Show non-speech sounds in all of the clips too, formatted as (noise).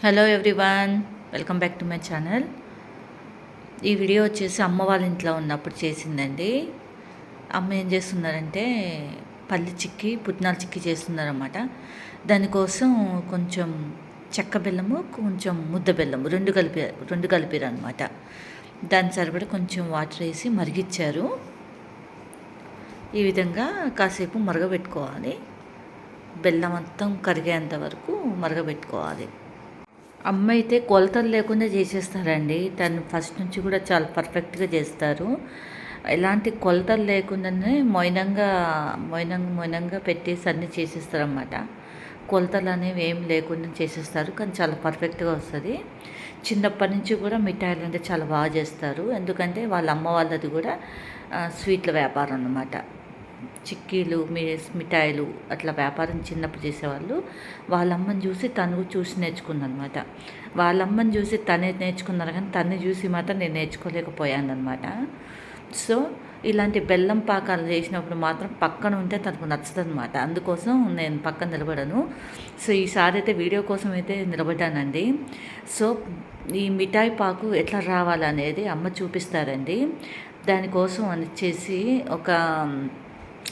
Hello everyone welcome back to my channel ఈ video వచ్చేసి అమ్మ వాళ్ళ ఇంట్లో ఉన్నప్పుడు చేసిందండి. అమ్మ ఏం చేస్తున్నారంటే పల్లి చిక్కి పుట్నాల చిక్కి చేస్తున్నారన్నమాట దానికోసం కొంచెం చెక్క బెల్లము కొంచెం ముద్ద బెల్లము రెండు కలిపి రెండు కలిపారు అనమాట దాని సరిపడ కొంచెం వాటర్ వేసి మరిగిచ్చారు. ఈ విధంగా కాసేపు మరగబెట్టుకోవాలి. బెల్లం మొత్తం కరిగేంత వరకు మరగబెట్టుకోవాలి. అమ్మ అయితే కొలతలు లేకుండా చేసేస్తారండి. తను ఫస్ట్ నుంచి కూడా చాలా పర్ఫెక్ట్గా చేస్తారు. ఎలాంటి కొలతలు లేకుండానే మొయినంగా మొయినంగా మొయినంగా పెట్టేసి అన్నీ చేసేస్తారన్నమాట. కొలతలు అనేవి ఏం లేకుండా చేసేస్తారు. కానీ చాలా పర్ఫెక్ట్గా వస్తుంది. చిన్నప్పటి నుంచి కూడా మిఠాయిలు అంటే చాలా బాగా చేస్తారు. ఎందుకంటే వాళ్ళ అమ్మ వాళ్ళది కూడా స్వీట్ల వ్యాపారం అన్నమాట. చిక్కీలు మీ మిఠాయిలు అట్లా వ్యాపారం చిన్నప్పుడు చేసేవాళ్ళు. వాళ్ళమ్మని చూసి తను చూసి నేర్చుకుందనమాట వాళ్ళమ్మని చూసి తనే నేర్చుకున్నారు కానీ తన్ని చూసి మాత్రం నేను నేర్చుకోలేకపోయాను అనమాట సో ఇలాంటి బెల్లం పాకాలు చేసినప్పుడు మాత్రం పక్కన ఉంటే తనకు నచ్చదనమాట అందుకోసం నేను పక్కన నిలబడను. సో ఈసారి అయితే వీడియో కోసం అయితే నిలబడ్డానండి. సో ఈ మిఠాయి పాకు ఎట్లా రావాలనేది అమ్మ చూపిస్తారండి. దానికోసం అని వచ్చేసి ఒక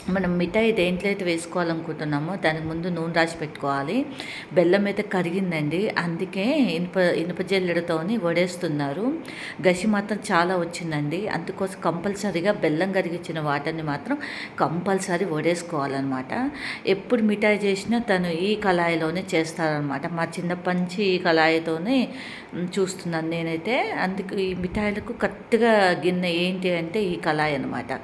మనం మిఠాయి దేంట్లో అయితే వేసుకోవాలనుకుంటున్నామో దానికి ముందు నూనె రాసి పెట్టుకోవాలి. బెల్లం అయితే కరిగిందండి. అందుకే ఇనుప ఇనుప జల్లెడతోని వడేస్తున్నారు. గసి మాత్రం చాలా వచ్చిందండి. అందుకోసం కంపల్సరీగా బెల్లం కరిగించిన వాటర్ని మాత్రం కంపల్సరీ వడేసుకోవాలన్నమాట. ఎప్పుడు మిఠాయి చేసినా తను ఈ కళాయిలోనే చేస్తారనమాట మా చిన్నప్పటి నుంచి ఈ కళాయితోనే చూస్తున్నాను నేనైతే. అందుకు ఈ మిఠాయిలకు కరెక్ట్గా గిన్నె ఏంటి అంటే ఈ కళాయి అనమాట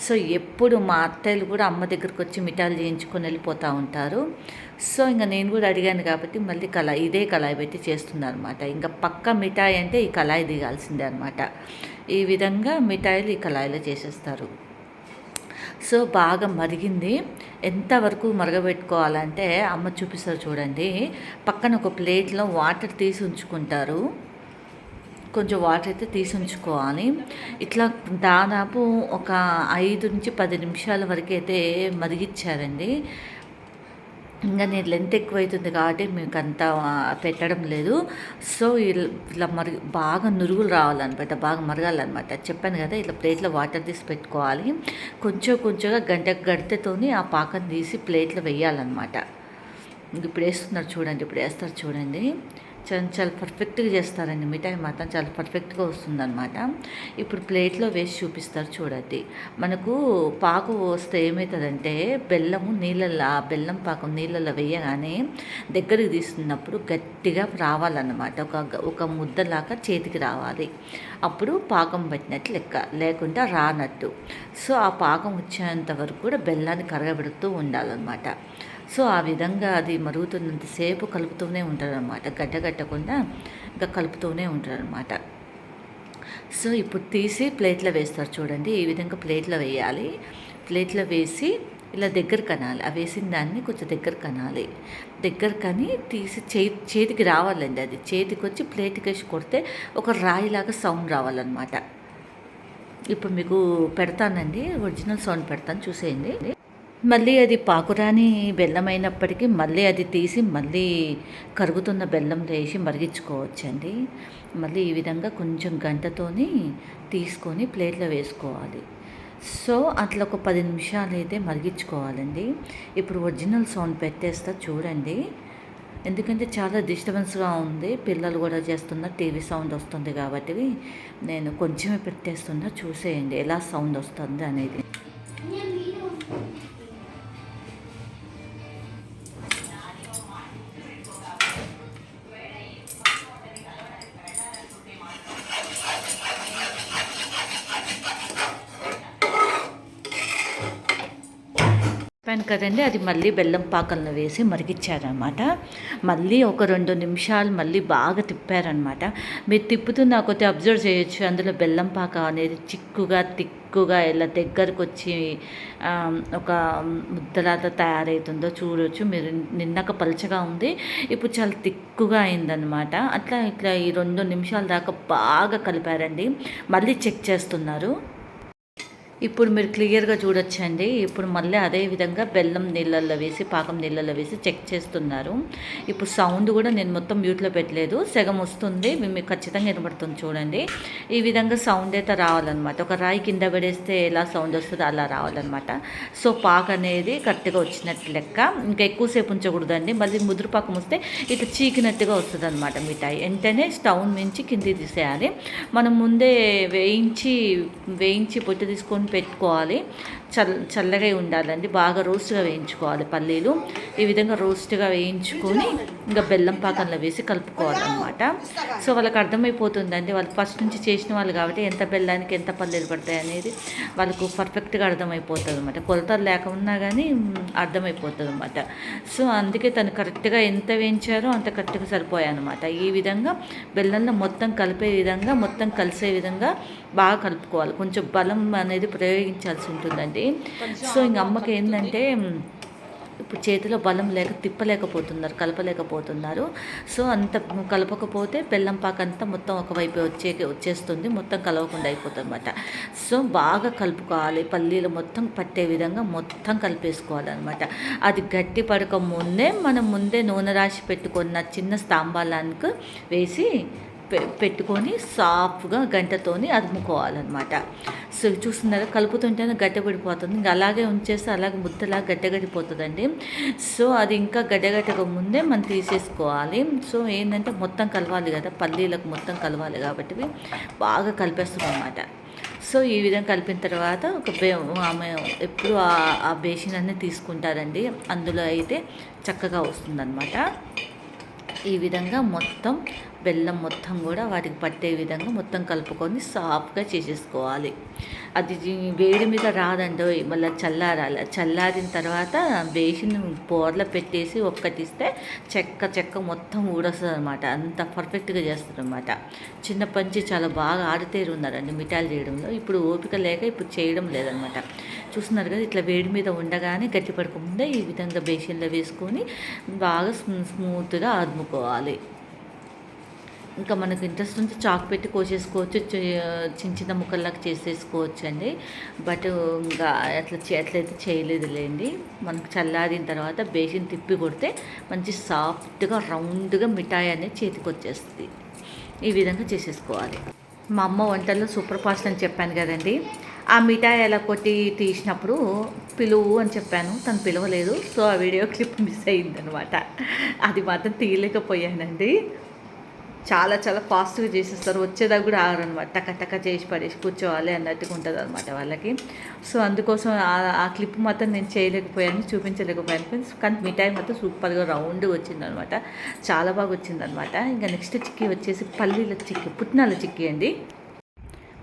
సో ఎప్పుడు మా అత్తయ్యలు కూడా అమ్మ దగ్గరకు వచ్చి మిఠాయిలు చేయించుకొని వెళ్ళిపోతూ ఉంటారు. సో ఇంకా నేను కూడా అడిగాను కాబట్టి మళ్ళీ కళాయి ఇదే కళాయి పెట్టి చేస్తుందనమాట అనమాట ఇంకా పక్క మిఠాయి అంటే ఈ కళాయి దిగాల్సిందే అనమాట ఈ విధంగా మిఠాయిలు ఈ కళాయిలో చేసేస్తారు. సో బాగా మరిగింది. ఎంతవరకు మరగబెట్టుకోవాలంటే అమ్మ చూపిస్తారు చూడండి. పక్కన ఒక ప్లేట్లో వాటర్ తీసి ఉంచుకుంటారు. కొంచెం వాటర్ అయితే తీసి ఉంచుకోవాలి. ఇట్లా దాదాపు ఒక ఐదు నుంచి పది నిమిషాల వరకు అయితే మరిగిచ్చారండి ఇంకా నేను లెంత్ ఎక్కువ అవుతుంది కాబట్టి మీకు అంత పెట్టడం లేదు. సో ఇలా మరి బాగా నురుగులు రావాలన్నమాట బాగా మరగాలన్నమాట. చెప్పాను కదా ఇట్లా ప్లేట్లో వాటర్ తీసి పెట్టుకోవాలి. కొంచెం కొంచెంగా గంట గడితేతోని ఆ పాకం తీసి ప్లేట్లో వేయాలన్నమాట. ఇప్పుడు వేస్తున్నారు చూడండి ఇప్పుడు వేస్తారు చూడండి. చాలా చాలా పర్ఫెక్ట్గా చేస్తారండి. మిఠాయి మాత్రం చాలా పర్ఫెక్ట్గా వస్తుందన్నమాట. ఇప్పుడు ప్లేట్లో వేసి చూపిస్తారు చూడండి. మనకు పాకు వస్తే ఏమవుతుందంటే బెల్లము నీళ్ళల్లో ఆ బెల్లం పాకం నీళ్ళల్లో వేయగానే దగ్గరికి తీస్తున్నప్పుడు గట్టిగా రావాలన్నమాట. ఒక ఒక ముద్దలాగా చేతికి రావాలి. అప్పుడు పాకం పట్టినట్టు లెక్క లేకుండా రానట్టు. సో ఆ పాకం వచ్చేంత వరకు కూడా బెల్లాన్ని కరగబెడుతూ ఉండాలన్నమాట. సో ఆ విధంగా అది మరుగుతున్నంతసేపు కలుపుతూనే ఉంటారనమాట గడ్డగట్టకుండా ఇంకా కలుపుతూనే ఉంటారనమాట సో ఇప్పుడు తీసి ప్లేట్లో వేస్తారు చూడండి. ఈ విధంగా ప్లేట్లో వేయాలి. ప్లేట్లో వేసి ఇలా దగ్గర కనాలి. ఆ వేసిన దాన్ని కొంచెం దగ్గర కనాలి. దగ్గర కని తీసి చే చేతికి రావాలండి అది. చేతికి వచ్చి ప్లేట్కి వేసి కొడితే ఒక రాయిలాగా సౌండ్ రావాలన్నమాట. ఇప్పుడు మీకు పెడతానండి. ఒరిజినల్ సౌండ్ పెడతాను. చూసేయండి. మళ్ళీ అది పాకురాని బెల్లమైనప్పటికీ మళ్ళీ అది తీసి మళ్ళీ కరుగుతున్న బెల్లం వేసి మరిగించుకోవచ్చండి. మళ్ళీ ఈ విధంగా కొంచెం గంటతోని తీసుకొని ప్లేట్లో వేసుకోవాలి. సో అట్లా ఒక పది నిమిషాలు అయితే మరిగించుకోవాలండి. ఇప్పుడు ఒరిజినల్ సౌండ్ పెట్టేస్తా చూడండి. ఎందుకంటే చాలా డిస్టర్బెన్స్గా ఉంది. పిల్లలు కూడా చేస్తున్న టీవీ సౌండ్ వస్తుంది కాబట్టి నేను కొంచెమే పెట్టేస్తున్నా చూసేయండి ఎలా సౌండ్ వస్తుంది అనేది. చెప్పాను కదండి అది మళ్ళీ బెల్లం పాకలను వేసి మరిగించారనమాట. మళ్ళీ ఒక రెండు నిమిషాలు మళ్ళీ బాగా తిప్పారనమాట. మీరు తిప్పుతున్న కొద్ది అబ్జర్వ్ చేయొచ్చు అందులో బెల్లం పాక అనేది చిక్కుగా తిక్కుగా ఇలా దగ్గరకు వచ్చి ఒక ముద్దలాగా తయారవుతుందో చూడవచ్చు మీరు నిన్నక పలచగా ఉంది ఇప్పుడు చాలా తిక్కుగా అయిందనమాట. అట్లా ఇట్లా ఈ రెండు నిమిషాల దాకా బాగా కలిపారండి. మళ్ళీ చెక్ చేస్తున్నారు. ఇప్పుడు మీరు క్లియర్గా చూడొచ్చండి. ఇప్పుడు మళ్ళీ అదే విధంగా బెల్లం నీళ్ళల్లో వేసి పాకం నీళ్ళల్లో వేసి చెక్ చేస్తున్నారు. ఇప్పుడు సౌండ్ కూడా నేను మొత్తం మ్యూట్లో పెట్టలేదు. సగం వస్తుంది. మీకు ఖచ్చితంగా వినబడుతుంది చూడండి. ఈ విధంగా సౌండ్ అయితే రావాలన్నమాట. ఒక రాయి కింద పడేస్తే ఎలా సౌండ్ వస్తుందో అలా రావాలన్నమాట. సో పాక అనేది కరెక్ట్గా వచ్చినట్టు లెక్క. ఇంకా ఎక్కువసేపు ఉంచకూడదండి. మళ్ళీ ముదురు పాకం వస్తే ఇట్లా చీకినట్టుగా వస్తుంది అనమాట మిఠాయి. వెంటనే స్టవ్ నుంచి కింది తీసేయాలి. మనం ముందే వేయించి వేయించి పొట్టు తీసుకొని పెట్టుకోవాలి. చల్ చల్లగా ఉండాలండి. బాగా రోస్ట్గా వేయించుకోవాలి పల్లీలు. ఈ విధంగా రోస్ట్గా వేయించుకొని ఇంకా బెల్లం పాకంలో వేసి కలుపుకోవాలన్నమాట. సో వాళ్ళకి అర్థమైపోతుందండి. వాళ్ళు ఫస్ట్ నుంచి చేసిన వాళ్ళు కాబట్టి ఎంత బెల్లానికి ఎంత పల్లీలు పడతాయి అనేది వాళ్ళకు పర్ఫెక్ట్గా అర్థమైపోతుంది అనమాట కొలతలు లేకున్నా కానీ అర్థమైపోతుంది అనమాట సో అందుకే తను కరెక్ట్గా ఎంత వేయించారో అంత కరెక్ట్గా సరిపోయాయన్నమాట. ఈ విధంగా బెల్లంలో మొత్తం కలిపే విధంగా మొత్తం కలిసే విధంగా బాగా కలుపుకోవాలి. కొంచెం బలం అనేది ప్రయోగించాల్సి ఉంటుందండి. సో ఇంక అమ్మకి ఏంటంటే ఇప్పుడు చేతిలో బలం లేక తిప్పలేకపోతున్నారు కలపలేకపోతున్నారు. సో అంత కలపకపోతే బెల్లం పాక అంతా మొత్తం ఒకవైపు వచ్చే వచ్చేస్తుంది మొత్తం కలవకుండా అయిపోతుంది అనమాట సో బాగా కలుపుకోవాలి పల్లీలు మొత్తం పట్టే విధంగా మొత్తం కలిపేసుకోవాలన్నమాట. అది గట్టి పడక ముందే మనం ముందే నూనె రాసి పెట్టుకున్న చిన్న స్తంభాలకు వేసి పెట్టుకొని సాఫ్గా గంటతోని అదుముకోవాలన్నమాట. సో చూస్తున్నారా? కలుపుతుంటేనే గడ్డగడిపోతుంది ఇంకా అలాగే ఉంచేస్తే అలాగే ముద్దలా గడ్డగడిపోతుందండి సో అది ఇంకా గడ్డగట్టక ముందే మనం తీసేసుకోవాలి. సో ఏంటంటే మొత్తం కలవాలి కదా. పల్లీలకు మొత్తం కలవాలి కాబట్టి బాగా కలిపేస్తుంది అనమాట సో ఈ విధంగా కలిపిన తర్వాత ఒక బే ఆమె ఎప్పుడు ఆ బేసిన్ అన్నీ తీసుకుంటారండి. అందులో అయితే చక్కగా వస్తుందన్నమాట. ఈ విధంగా మొత్తం బెల్లం మొత్తం కూడా వాటికి పట్టే విధంగా మొత్తం కలుపుకొని సాఫ్ట్గా చేసేసుకోవాలి. అది వేడి మీద రాదండి మళ్ళీ చల్లారాలి. చల్లారిన తర్వాత బేసిన్ పోర్ల పెట్టేసి ఒక్కటిస్తే చెక్క చెక్క మొత్తం ఊడొస్తుంది అనమాట అంత పర్ఫెక్ట్గా చేస్తుంది అనమాట చిన్న పంచి చాలా బాగా ఆడితేరు ఉన్నారండి మిఠాయిలు చేయడంలో. ఇప్పుడు ఓపిక లేక ఇప్పుడు చేయడం లేదనమాట చూస్తున్నారు కదా ఇట్లా వేడి మీద ఉండగానే గట్టి పడకముందే ఈ విధంగా బేసిన్లో వేసుకొని బాగా స్మూత్గా అదుముకోవాలి. ఇంకా మనకు ఇంట్రెస్ట్ ఉంటే చాక్ పెట్టి కోసేసుకోవచ్చు చిన్న చిన్న ముక్కల్లాగా చేసేసుకోవచ్చు అండి బట్ ఇంకా అట్లా అట్లయితే చేయలేదులేండి. మనకు చల్లారిన తర్వాత బేసిన్ తిప్పి కొడితే మంచి సాఫ్ట్గా రౌండ్గా మిఠాయి అనేది చేతికి వచ్చేస్తుంది. ఈ విధంగా చేసేసుకోవాలి. మా అమ్మ వంటల్లో సూపర్ ఫాస్ట్ అని చెప్పాను కదండి. ఆ మిఠాయి ఎలా కొట్టి తీసినప్పుడు పిలువు అని చెప్పాను. తను పిలవలేదు. సో ఆ వీడియో (laughs) క్లిప్ మిస్ అయిందనమాట. అది మాత్రం తీయలేకపోయానండి. చాలా చాలా ఫాస్ట్గా చేసేస్తారు. వచ్చేదాకా కూడా ఆగరనమాట టక టక చేసి పడేసి కూర్చోవాలి అన్నట్టుగా ఉంటుంది అనమాట వాళ్ళకి. సో అందుకోసం ఆ క్లిప్ మాత్రం నేను చేయలేకపోయాను చూపించలేకపోయాను ఫ్రెండ్స్ కానీ మిఠాయి మాత్రం సూపర్గా రౌండ్ వచ్చిందనమాట చాలా బాగా వచ్చిందనమాట ఇంకా నెక్స్ట్ చిక్కీ వచ్చేసి పల్లీల చిక్కీ పుట్నాల చిక్కీ అండి.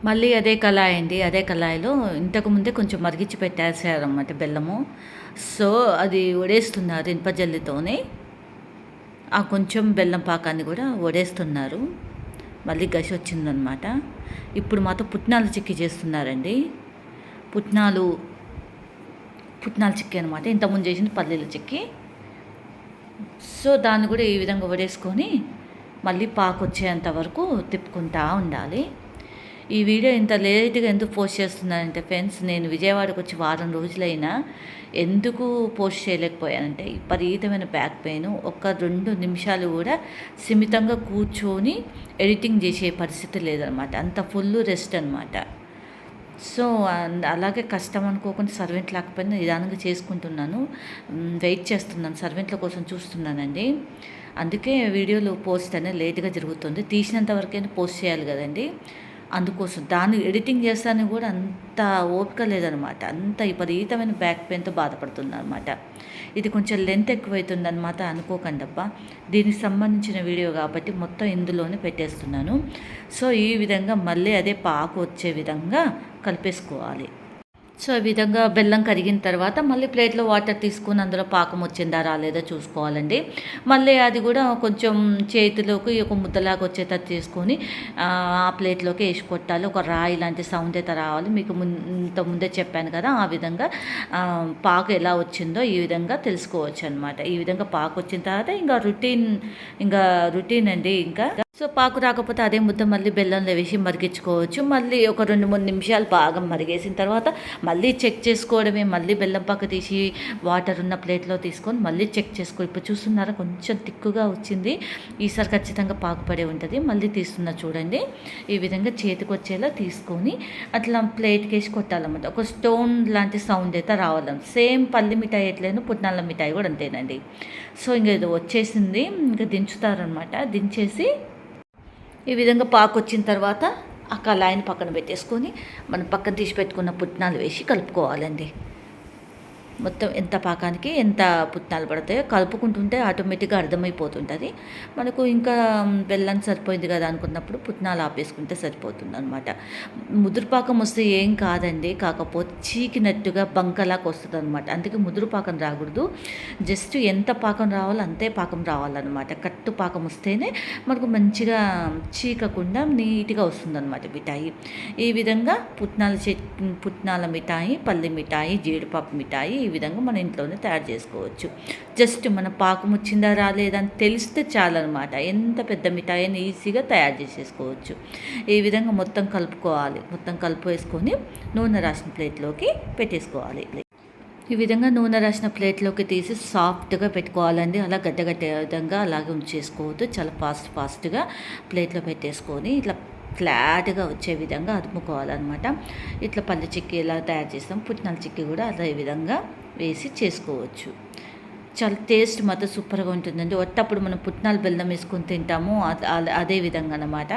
మళ్ళీ అదే కళాయి అండి. అదే కళాయిలో ఇంతకుముందే కొంచెం మరిగించి పెట్టేసారన్నమాట బెల్లము. సో అది వడేస్తున్నారు ఇనుపజల్లితోనే ఆ కొంచెం బెల్లం పాకాన్ని కూడా వడేస్తున్నారు. మళ్ళీ గసి వచ్చిందనమాట ఇప్పుడు మాతో పుట్నాలు చిక్కి చేస్తున్నారండి. పుట్నాలు పుట్నాలు చిక్కి అనమాట ఇంతకుముందు చేసింది పల్లీల చిక్కి. సో దాన్ని కూడా ఈ విధంగా వడేసుకొని మళ్ళీ పాకు వచ్చేంత వరకు తిప్పుకుంటా ఉండాలి. ఈ వీడియో ఇంత లేట్గా ఎందుకు పోస్ట్ చేస్తున్నానంటే ఫ్రెండ్స్ నేను విజయవాడకు వచ్చి వారం రోజులైనా ఎందుకు పోస్ట్ చేయలేకపోయానంటే విపరీతమైన బ్యాక్ పెయిన్ ఒక రెండు నిమిషాలు కూడా సిమితంగా కూర్చొని ఎడిటింగ్ చేసే పరిస్థితి లేదనమాట. అంత ఫుల్ రెస్ట్ అనమాట. సో అలాగే కష్టం అనుకోకుండా సర్వెంట్ లేకపోయినా నిదానంగా చేసుకుంటున్నాను. వెయిట్ చేస్తున్నాను సర్వెంట్ల కోసం చూస్తున్నానండి. అందుకే వీడియోలో పోస్ట్ అనేది లేట్గా జరుగుతుంది. తీసినంత వరకైనా పోస్ట్ చేయాలి కదండి. అందుకోసం దాన్ని ఎడిటింగ్ చేస్తాను కూడా అంత ఓపిక లేదనమాట. అంత విపరీతమైన బ్యాక్ పెయిన్తో బాధపడుతుంది అనమాట ఇది కొంచెం లెంత్ ఎక్కువైతుంది అనమాట అనుకోకండి అబ్బా దీనికి సంబంధించిన వీడియో కాబట్టి మొత్తం ఇందులోనే పెట్టేస్తున్నాను. సో ఈ విధంగా మళ్ళీ అదే పాకు వచ్చే విధంగా కలిపేసుకోవాలి. సో ఈ విధంగా బెల్లం కరిగిన తర్వాత మళ్ళీ ప్లేట్లో వాటర్ తీసుకుని అందులో పాకం వచ్చిందా రాలేదా చూసుకోవాలండి. మళ్ళీ అది కూడా కొంచెం చేతిలోకి ఒక ముద్దలాగా వచ్చేటట్టు తీసుకొని ఆ ప్లేట్లోకి వేసి కొట్టాలి. ఒక రాయి లాంటి సౌండ్ అయితే రావాలి. మీకు ఇంత ముందే చెప్పాను కదా ఆ విధంగా పాకు ఎలా వచ్చిందో ఈ విధంగా తెలుసుకోవచ్చు అనమాట ఈ విధంగా పాకు వచ్చిన తర్వాత ఇంకా రుటీన్ ఇంకా రుటీన్ అండి ఇంకా. సో పాకు రాకపోతే అదే ముద్ద మళ్ళీ బెల్లంలో వేసి మరిగించుకోవచ్చు. మళ్ళీ ఒక రెండు మూడు నిమిషాలు బాగా మరిగేసిన తర్వాత మళ్ళీ చెక్ చేసుకోవడమే. మళ్ళీ బెల్లం పాక తీసి వాటర్ ఉన్న ప్లేట్లో తీసుకొని మళ్ళీ చెక్ చేసుకో. ఇప్పుడు చూస్తున్నారా? కొంచెం తిక్కుగా వచ్చింది. ఈసారి ఖచ్చితంగా పాకు పడే ఉంటుంది. మళ్ళీ తీస్తున్నా చూడండి. ఈ విధంగా చేతికి వచ్చేలా తీసుకొని అట్లా ప్లేట్కి వేసి కొట్టాలన్నమాట. ఒక స్టోన్ లాంటి సౌండ్ అయితే రావాలన్నమాట సేమ్ పల్లి మిఠాయి ఎట్లయినా పుట్నాల మిఠాయి కూడా అంతేనండి. సో ఇంకా ఇది వచ్చేసింది. ఇంకా దించుతారనమాట దించేసి ఈ విధంగా పాకు వచ్చిన తర్వాత ఆ కళాయిని పక్కన పెట్టేసుకొని మనం పక్కన తీసి పెట్టుకున్న పుట్నాలు వేసి కలుపుకోవాలండి. మొత్తం ఎంత పాకానికి ఎంత పుట్నాలు పడతాయో కలుపుకుంటుంటే ఆటోమేటిక్గా అర్థమైపోతుంటుంది. మనకు ఇంకా బెల్లం సరిపోయింది కదా అనుకున్నప్పుడు పుట్నాలు ఆపేసుకుంటే సరిపోతుంది అనమాట ముదురు పాకం వస్తే ఏం కాదండి కాకపోతే చీకినట్టుగా బంకలాగా వస్తుంది అనమాట అందుకే ముదురు పాకం రాకూడదు. జస్ట్ ఎంత పాకం రావాలో అంతే పాకం రావాలన్నమాట. కట్టు పాకం వస్తేనే మనకు మంచిగా చీకకుండా నీట్గా వస్తుందన్నమాట మిఠాయి. ఈ విధంగా పుట్నాల చెట్ పుట్నాల మిఠాయి పల్లి మిఠాయి జీడిపప్పు మిఠాయి ఈ విధంగా మన ఇంట్లోనే తయారు చేసుకోవచ్చు. జస్ట్ మన పాకం వచ్చిందా రాలేదని తెలిస్తే చాలన్నమాట. ఎంత పెద్ద మిఠాయి అని ఈజీగా తయారు చేసేసుకోవచ్చు. ఈ విధంగా మొత్తం కలుపుకోవాలి. మొత్తం కలుపు వేసుకొని నూనె రాసిన ప్లేట్లోకి పెట్టేసుకోవాలి. ఈ విధంగా నూనె రాసిన ప్లేట్లోకి తీసి సాఫ్ట్గా పెట్టుకోవాలండి. అలా గడ్డగట్టే విధంగా అలాగే ఉంచేసుకోవద్దు. చాలా ఫాస్ట్ ఫాస్ట్గా ప్లేట్లో పెట్టేసుకొని ఇట్లా ఫ్లాట్గా వచ్చే విధంగా అదుముకోవాలన్నమాట ఇట్లా పల్లె చిక్కీ ఎలా తయారు చేస్తాం. పుట్నాల చిక్కీ కూడా అదే విధంగా వేసి చేసుకోవచ్చు. చాలా టేస్ట్ మాత్రం సూపర్గా ఉంటుందండి. ఒట్టప్పుడు మనం పుట్నాలు బెల్లం వేసుకొని తింటాము. అదే విధంగా అనమాట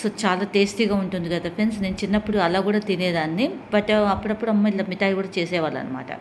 సో చాలా టేస్టీగా ఉంటుంది కదా ఫ్రెండ్స్. నేను చిన్నప్పుడు అలా కూడా తినేదాన్ని. బట్ అప్పుడప్పుడు అమ్మ ఇలా మిఠాయి కూడా చేసేవాళ్ళు అనమాట